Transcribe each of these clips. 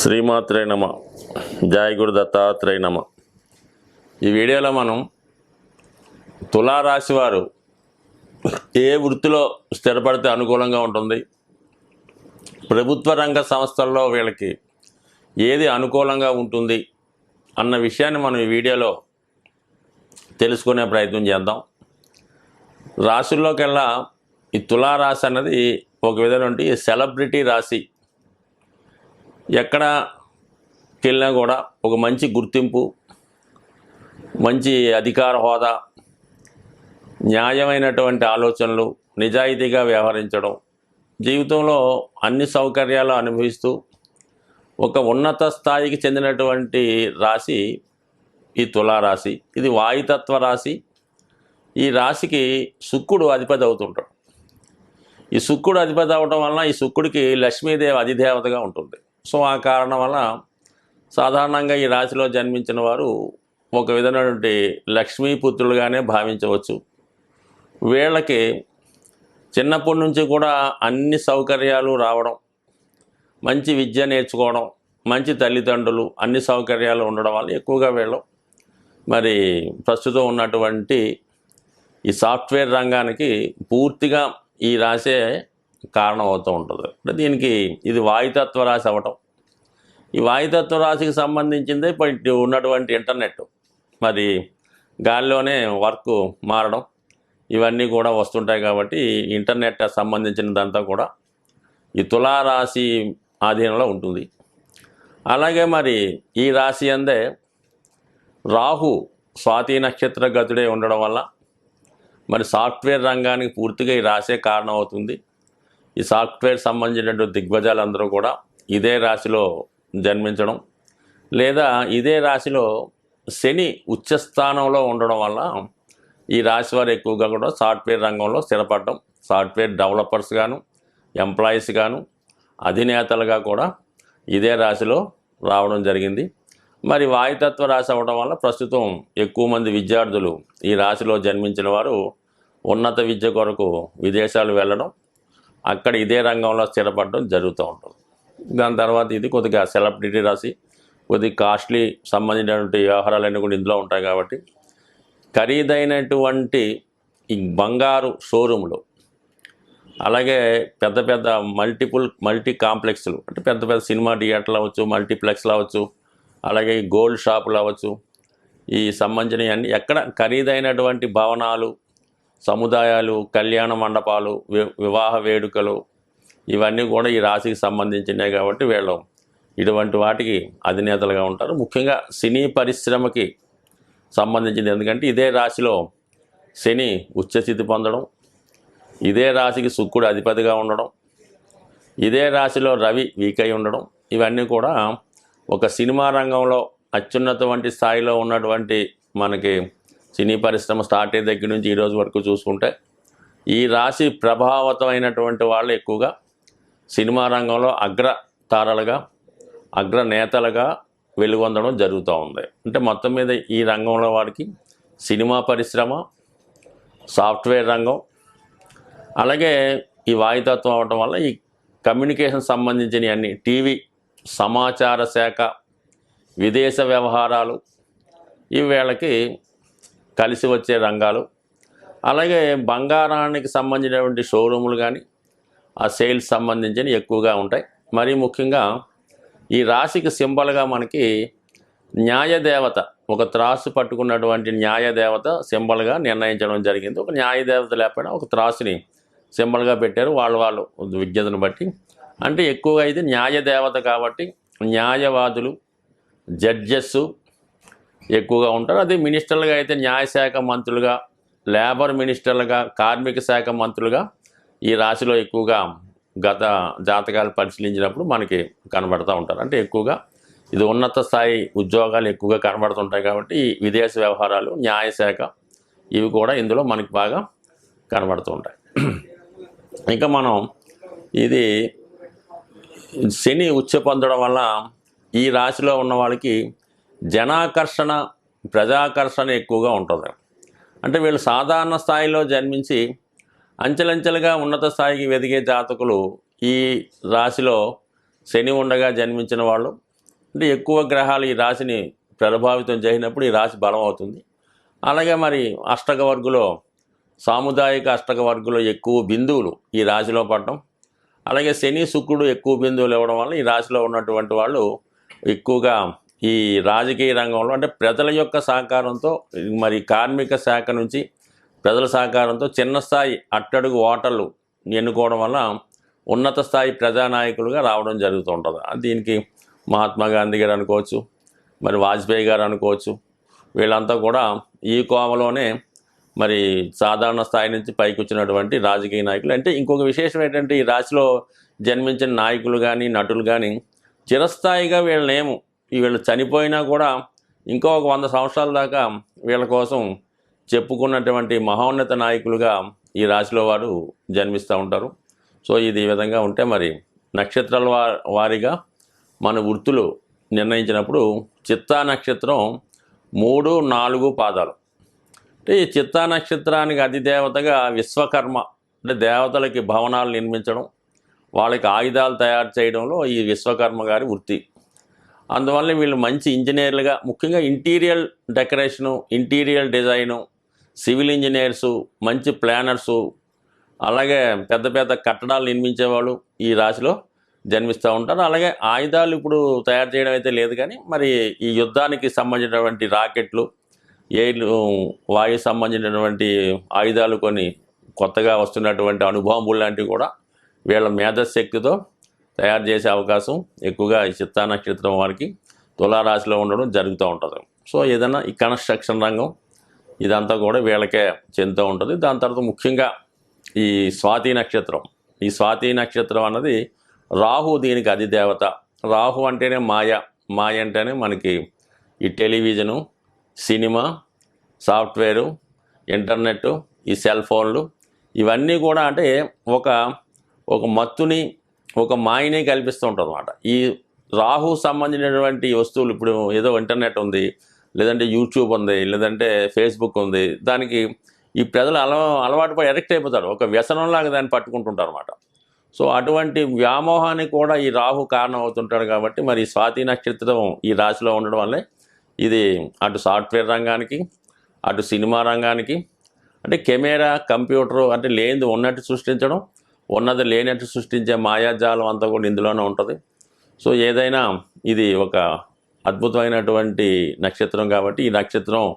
శ్రీమాత్రే నమ. జాయగురు దత్తాత్రేయ నమ. ఈ వీడియోలో మనం తులారాశి వారు ఏ వృత్తిలో స్థిరపడితే అనుకూలంగా ఉంటుంది? ప్రభుత్వ రంగ సంస్థల్లో వీళ్ళకి ఏది అనుకూలంగా ఉంటుంది? అన్న విషయాన్ని మనం ఈ వీడియోలో తెలుసుకునే ప్రయత్నం చేద్దాం. రాశుల్లోకెల్లా ఈ తులారాశి అన్నది ఒక విధమైన సెలబ్రిటీ రాశి. ఎక్కడకి వెళ్ళినా కూడా ఒక మంచి గుర్తింపు మంచి అధికార హోదా న్యాయమైనటువంటి ఆలోచనలు నిజాయితీగా వ్యవహరించడం జీవితంలో అన్ని సౌకర్యాలు అనుభవిస్తూ ఒక ఉన్నత స్థాయికి చెందినటువంటి రాశి ఈ తులారాశి. ఇది వాయుతత్వ రాశి. ఈ రాశికి శుక్రుడు అధిపతి అవుతుంటాడు. ఈ శుక్రుడు అధిపతి అవడం వలన ఈ శుక్రుడికి లక్ష్మీదేవి అధిదేవతగా ఉంటుంది. సో ఆ కారణం వల్ల సాధారణంగా ఈ రాశిలో జన్మించిన వారు ఒక విధమైనటువంటి లక్ష్మీపుత్రులుగానే భావించవచ్చు. వీళ్ళకి చిన్నప్పటి నుంచి కూడా అన్ని సౌకర్యాలు రావడం మంచి విద్య నేర్చుకోవడం మంచి తల్లిదండ్రులు అన్ని సౌకర్యాలు ఉండడం వల్ల ఎక్కువగా వీళ్ళు మరి ప్రస్తుతం ఉన్నటువంటి ఈ సాఫ్ట్వేర్ రంగానికి పూర్తిగా ఈ రాసే కారణం అవుతూ ఉంటుంది. అంటే దీనికి ఇది వాయుతత్వ రాశి అవ్వటం. ఈ వాయుతత్వ రాశికి సంబంధించిందే ఇప్పుడు ఉన్నటువంటి ఇంటర్నెట్. మరి గాలిలోనే వర్క్ మారడం ఇవన్నీ కూడా వస్తుంటాయి కాబట్టి ఇంటర్నెట్ సంబంధించినదంతా కూడా ఈ తులారాశి ఆధీనంలో ఉంటుంది. అలాగే మరి ఈ రాశి అందే రాహు స్వాతి నక్షత్ర గతుడే ఉండడం వల్ల మరి సాఫ్ట్వేర్ రంగానికి పూర్తిగా ఈ రాసే కారణం అవుతుంది ఈ సాఫ్ట్వేర్ సంబంధించినటువంటి దిగ్గజాలందరూ కూడా ఇదే రాశిలో జన్మించడం లేదా ఇదే రాశిలో శని ఉచ్చస్థానంలో ఉండడం వల్ల ఈ రాశి వారు ఎక్కువగా కూడా సాఫ్ట్వేర్ రంగంలో స్థిరపడడం సాఫ్ట్వేర్ డెవలపర్స్ గాను ఎంప్లాయీస్ గాను అధినేతలుగా కూడా ఇదే రాశిలో రావడం జరిగింది. మరి వాయుతత్వ రాశి అవ్వడం వల్ల ప్రస్తుతం ఎక్కువ మంది విద్యార్థులు ఈ రాశిలో జన్మించిన వారు ఉన్నత విద్య కొరకు విదేశాలు వెళ్ళడం అక్కడ ఇదే రంగంలో స్థిరపడడం జరుగుతూ ఉంటుంది. దాని తర్వాత ఇది కొద్దిగా సెలబ్రిటీ రాసి కొద్దిగా కాస్ట్లీ సంబంధించినటువంటి వ్యవహారాలన్నీ కూడా ఇందులో ఉంటాయి కాబట్టి ఖరీదైనటువంటి ఈ బంగారు షోరూంలు అలాగే పెద్ద పెద్ద మల్టిపుల్ మల్టీ కాంప్లెక్స్లు అంటే పెద్ద పెద్ద సినిమా థియేటర్లు అవ్వచ్చు మల్టీప్లెక్స్లు అవ్వచ్చు అలాగే గోల్డ్ షాపులు అవ్వచ్చు ఈ సంబంధించినవన్నీ ఎక్కడ ఖరీదైనటువంటి భవనాలు సముదాయాలు కళ్యాణ మండపాలు వి- వివాహ వేడుకలు ఇవన్నీ కూడా ఈ రాశికి సంబంధించినవి కాబట్టి వీళ్ళు ఇటువంటి వాటికి అధినేతలుగా ఉంటారు. ముఖ్యంగా సినీ పరిశ్రమకి సంబంధించింది. ఎందుకంటే ఇదే రాశిలో శని ఉచ్చస్థితి పొందడం ఇదే రాశికి శుక్రుడు అధిపతిగా ఉండడం ఇదే రాశిలో రవి వీకై ఉండడం ఇవన్నీ కూడా ఒక సినిమా రంగంలో అత్యున్నత వంటి స్థాయిలో ఉన్నటువంటి మనకి సినీ పరిశ్రమ స్టార్ట్ అయ్యే దగ్గర నుంచి ఈరోజు వరకు చూసుకుంటే ఈ రాశి ప్రభావితమైనటువంటి వాళ్ళు ఎక్కువగా సినిమా రంగంలో అగ్ర తారలుగా అగ్ర నేతలుగా వెలుగొందడం జరుగుతూ ఉంది. అంటే మొత్తం మీద ఈ రంగంలో వారికి సినిమా పరిశ్రమ సాఫ్ట్వేర్ రంగం అలాగే ఈ వాయుతత్వం అవడం వల్ల ఈ కమ్యూనికేషన్ సంబంధించిన అన్ని టీవీ సమాచార శాఖ విదేశ వ్యవహారాలు ఇవి వేళకి కలిసి వచ్చే రంగాలు. అలాగే బంగారానికి సంబంధించినటువంటి షోరూములు కానీ ఆ సేల్స్ సంబంధించిన ఎక్కువగా ఉంటాయి. మరీ ముఖ్యంగా ఈ రాశికి సింబల్గా మనకి న్యాయదేవత ఒక త్రాసు పట్టుకున్నటువంటి న్యాయదేవత సింబల్గా నిర్ణయించడం జరిగింది. ఒక న్యాయదేవత లేకపోయినా ఒక త్రాసుని సింబల్గా పెట్టారు వాళ్ళు వాళ్ళు విజ్ఞతను బట్టి. అంటే ఎక్కువగా ఇది న్యాయదేవత కాబట్టి న్యాయవాదులు జడ్జెస్ ఎక్కువగా ఉంటారు. అదే మినిస్టర్లుగా అయితే న్యాయశాఖ మంత్రులుగా లేబర్ మినిస్టర్లుగా కార్మిక శాఖ మంత్రులుగా ఈ రాశిలో ఎక్కువగా గత జాతకాలు పరిశీలించినప్పుడు మనకి కనబడుతూ ఉంటారు. అంటే ఎక్కువగా ఇది ఉన్నత స్థాయి ఉద్యోగాలు ఎక్కువగా కనబడుతుంటాయి కాబట్టి ఈ విదేశ వ్యవహారాలు న్యాయశాఖ ఇవి కూడా ఇందులో మనకి బాగా కనబడుతూ ఉంటాయి. ఇంకా మనం ఇది శని ఉచ్చ పొందడం వల్ల ఈ రాశిలో ఉన్న వాళ్ళకి జనాకర్షణ ప్రజాకర్షణ ఎక్కువగా ఉంటుంది. అంటే వీళ్ళు సాధారణ స్థాయిలో జన్మించి అంచెలంచెలుగా ఉన్నత స్థాయికి వెదిగే జాతకులు ఈ రాశిలో శని ఉండగా జన్మించిన వాళ్ళు. అంటే ఎక్కువ గ్రహాలు ఈ రాశిని ప్రభావితం చేసినప్పుడు ఈ రాశి బలం అవుతుంది. అలాగే మరి అష్టక వర్గులో సాముదాయిక అష్టక వర్గులో ఎక్కువ బిందువులు ఈ రాశిలో పడటం. అలాగే శని శుక్రుడు ఎక్కువ బిందువులు ఇవ్వడం వల్ల ఈ రాశిలో ఉన్నటువంటి వాళ్ళు ఎక్కువగా ఈ రాజకీయ రంగంలో అంటే ప్రజల యొక్క సహకారంతో మరి కార్మిక శాఖ నుంచి ప్రజల సహకారంతో చిన్న స్థాయి అట్టడుగు ఓటర్లు ఎన్నుకోవడం వల్ల ఉన్నత స్థాయి ప్రజానాయకులుగా రావడం జరుగుతూ ఉంటుంది దీనికి మహాత్మా గాంధీ గారు అనుకోవచ్చు మరి వాజ్పేయి గారు అనుకోవచ్చు వీళ్ళంతా కూడా ఈ కోమలోనే మరి సాధారణ స్థాయి నుంచి పైకి వచ్చినటువంటి రాజకీయ నాయకులు. అంటే ఇంకొక విశేషం ఏంటంటే ఈ రాశిలో జన్మించిన నాయకులు కానీ నటులు కానీ చిరస్థాయిగా వీళ్ళనేమో వీళ్ళు చనిపోయినా కూడా ఇంకో ఒక వంద సంవత్సరాల దాకా వీళ్ళ కోసం చెప్పుకున్నటువంటి మహోన్నత నాయకులుగా ఈ రాశిలో వారు జన్మిస్తూ ఉంటారు. సో ఇది ఈ విధంగా ఉంటే మరి నక్షత్రాల వా వారీగా మన వృత్తులు నిర్ణయించినప్పుడు చిత్తా నక్షత్రం మూడు నాలుగు పాదాలు. అంటే ఈ చిత్తా నక్షత్రానికి అధిదేవతగా విశ్వకర్మ అంటే దేవతలకి భవనాలు నిర్మించడం వాళ్ళకి ఆయుధాలు తయారు చేయడంలో ఈ విశ్వకర్మ గారి వృత్తి. అందువల్ల వీళ్ళు మంచి ఇంజనీర్లుగా ముఖ్యంగా interior decoration interior design civil engineers మంచి ప్లానర్సు అలాగే పెద్ద పెద్ద కట్టడాలు నిర్మించేవాళ్ళు ఈ రాశిలో జన్మిస్తూ ఉంటారు. అలాగే ఆయుధాలు ఇప్పుడు తయారు చేయడం అయితే లేదు కానీ మరి ఈ యుద్ధానికి సంబంధించినటువంటి రాకెట్లు ఎయిర్ వాయు సంబంధించినటువంటి ఆయుధాలు కొన్ని కొత్తగా వస్తున్నటువంటి అనుభవములు లాంటివి కూడా వీళ్ళ మేధశక్తితో తయారు చేసే అవకాశం ఎక్కువగా ఈ చిత్తా నక్షత్రం వారికి తులారాశిలో ఉండడం జరుగుతూ ఉంటుంది. సో ఏదైనా ఈ కన్స్ట్రక్షన్ రంగం ఇదంతా కూడా వీళ్ళకే చెందుతూ ఉంటుంది. దాని తర్వాత ముఖ్యంగా ఈ స్వాతి నక్షత్రం. ఈ స్వాతి నక్షత్రం అన్నది రాహు దీనికి అధిదేవత. రాహు అంటేనే మాయ. మాయ అంటేనే మనకి ఈ టెలివిజను సినిమా సాఫ్ట్వేరు ఇంటర్నెట్ ఈ సెల్ ఫోన్లు ఇవన్నీ కూడా అంటే ఒక ఒక మత్తుని ఒక మాయనే కల్పిస్తూ ఉంటుంది అనమాట ఈ రాహు సంబంధించినటువంటి వస్తువులు ఇప్పుడు ఏదో ఇంటర్నెట్ ఉంది లేదంటే యూట్యూబ్ ఉంది లేదంటే ఫేస్బుక్ ఉంది దానికి ఈ ప్రజలు అల అలవాటు పడి ఎడిక్ట్ అయిపోతారు. ఒక వ్యసనంలాగా దాన్ని పట్టుకుంటుంటారు అనమాట సో అటువంటి వ్యామోహానికి కూడా ఈ రాహు కారణం అవుతుంటాడు కాబట్టి మరి స్వాతి నక్షత్రం ఈ రాశిలో ఉండడం వల్లే ఇది అటు సాఫ్ట్వేర్ రంగానికి అటు సినిమా రంగానికి అంటే కెమెరా కంప్యూటరు అంటే లేనిది ఉన్నట్టు సృష్టించడం ఉన్నది లేనట్టు సృష్టించే మాయాజాలం అంతా కూడా ఇందులోనే ఉంటుంది. సో ఏదైనా ఇది ఒక అద్భుతమైనటువంటి నక్షత్రం కాబట్టి ఈ నక్షత్రం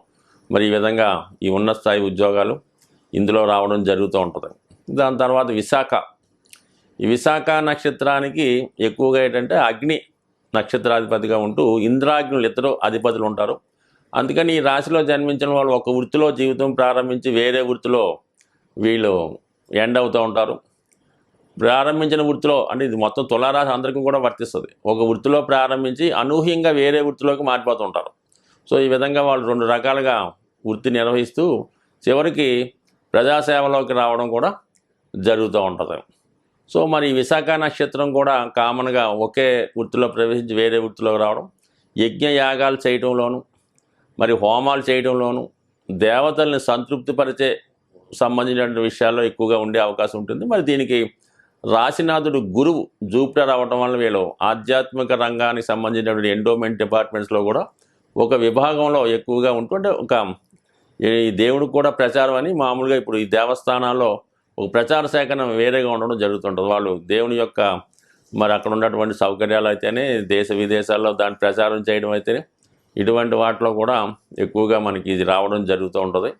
మరి ఈ విధంగా ఈ ఉన్న స్థాయి ఉద్యోగాలు ఇందులో రావడం జరుగుతూ ఉంటుంది. దాని తర్వాత విశాఖ. ఈ విశాఖ నక్షత్రానికి ఎక్కువగా ఏంటంటే అగ్ని నక్షత్రాధిపతిగా ఉంటూ ఇంద్రాగ్నులు ఇద్దరు అధిపతులు ఉంటారు. అందుకని ఈ రాశిలో జన్మించిన వాళ్ళు ఒక వృత్తిలో జీవితం ప్రారంభించి వేరే వృత్తిలో వీళ్ళు ఎండ్ అవుతూ ఉంటారు. ప్రారంభించిన వృత్తిలో అంటే ఇది మొత్తం తులారాశి అందరికీ కూడా వర్తిస్తుంది. ఒక వృత్తిలో ప్రారంభించి అనూహ్యంగా వేరే వృత్తిలోకి మారిపోతూ ఉంటారు. సో ఈ విధంగా వాళ్ళు రెండు రకాలుగా వృత్తి నిర్వహిస్తూ చివరికి ప్రజాసేవలోకి రావడం కూడా జరుగుతూ ఉంటుంది. సో మరి విశాఖ నక్షత్రం కూడా కామన్గా ఒకే వృత్తిలో ప్రవేశించి వేరే వృత్తిలోకి రావడం యజ్ఞ యాగాలు చేయడంలోను మరి హోమాలు చేయడంలోను దేవతల్ని సంతృప్తిపరిచే సంబంధించిన విషయాల్లో ఎక్కువగా ఉండే అవకాశం ఉంటుంది. మరి దీనికి రాశినాథుడు గురువు జూపిటర్ అవటం వల్ల వీళ్ళు ఆధ్యాత్మిక రంగానికి సంబంధించినటువంటి ఎండోమెంట్ డిపార్ట్మెంట్స్లో కూడా ఒక విభాగంలో ఎక్కువగా ఉంటుంటే ఒక ఈ దేవుడికి కూడా ప్రచారం అని మామూలుగా ఇప్పుడు ఈ దేవస్థానాల్లో ఒక ప్రచార సేకరణ వేరేగా ఉండడం జరుగుతుంటుంది. వాళ్ళు దేవుని యొక్క మరి అక్కడ ఉన్నటువంటి సౌకర్యాలు అయితేనే దేశ విదేశాల్లో దాన్ని ప్రచారం చేయడం అయితేనే ఇటువంటి వాటిలో కూడా ఎక్కువగా మనకి ఇది రావడం జరుగుతూ ఉంటుంది.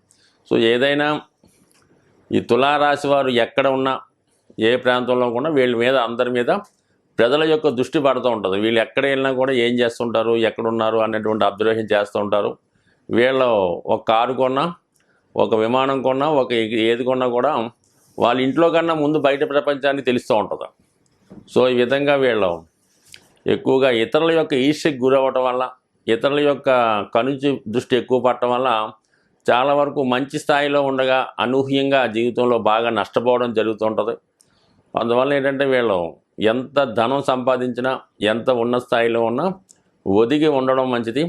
సో ఏదైనా ఈ తులారాశి వారు ఎక్కడ ఉన్నా ఏ ప్రాంతంలో కూడా వీళ్ళ మీద అందరి మీద ప్రజల యొక్క దృష్టి పడుతూ ఉంటుంది. వీళ్ళు ఎక్కడ వెళ్ళినా కూడా ఏం చేస్తుంటారు ఎక్కడున్నారు అనేటువంటి అబ్జర్వేషన్ చేస్తూ ఉంటారు. వీళ్ళు ఒక కారు కొన్నా ఒక విమానం కొన్నా ఒక ఏది కొన్నా కూడా వాళ్ళ ఇంట్లో కన్నా ముందు బయట ప్రపంచాన్ని తెలుస్తూ ఉంటుంది. సో ఈ విధంగా వీళ్ళు ఎక్కువగా ఇతరుల యొక్క ఈర్ష్యకు గురవ్వటం వల్ల ఇతరుల యొక్క కనుచి దృష్టి ఎక్కువ పడటం వల్ల చాలా వరకు మంచి స్థాయిలో ఉండగా అనూహ్యంగా జీవితంలో బాగా నష్టపోవడం జరుగుతుంటుంది అందువల్ల ఏంటంటే వీళ్ళు ఎంత ధనం సంపాదించినా ఎంత ఉన్న స్థాయిలో ఉన్నా ఒదిగి ఉండడం మంచిది.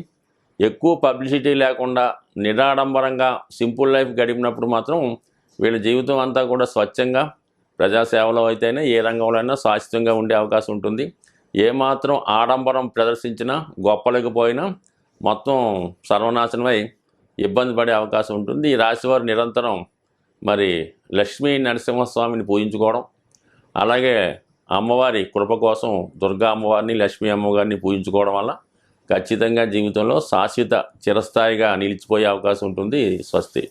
ఎక్కువ పబ్లిసిటీ లేకుండా నిరాడంబరంగా సింపుల్ లైఫ్ గడిపినప్పుడు మాత్రం వీళ్ళ జీవితం అంతా కూడా స్వచ్ఛంగా ప్రజాసేవలో అయితేనే ఏ రంగంలో అయినా శాశ్వతంగా ఉండే అవకాశం ఉంటుంది. ఏమాత్రం ఆడంబరం ప్రదర్శించినా గొప్పలేకపోయినా మొత్తం సర్వనాశనమై ఇబ్బంది పడే అవకాశం ఉంటుంది. ఈ రాశివారు నిరంతరం మరి లక్ష్మీ నరసింహస్వామిని పూజించుకోవడం అలాగే అమ్మవారి కృప కోసం దుర్గా అమ్మవారిని లక్ష్మీ అమ్మవారిని పూజించుకోవడం వల్ల ఖచ్చితంగా జీవితంలో శాశ్వత చిరస్థాయిగా నిలిచిపోయే అవకాశం ఉంటుంది స్వస్తి.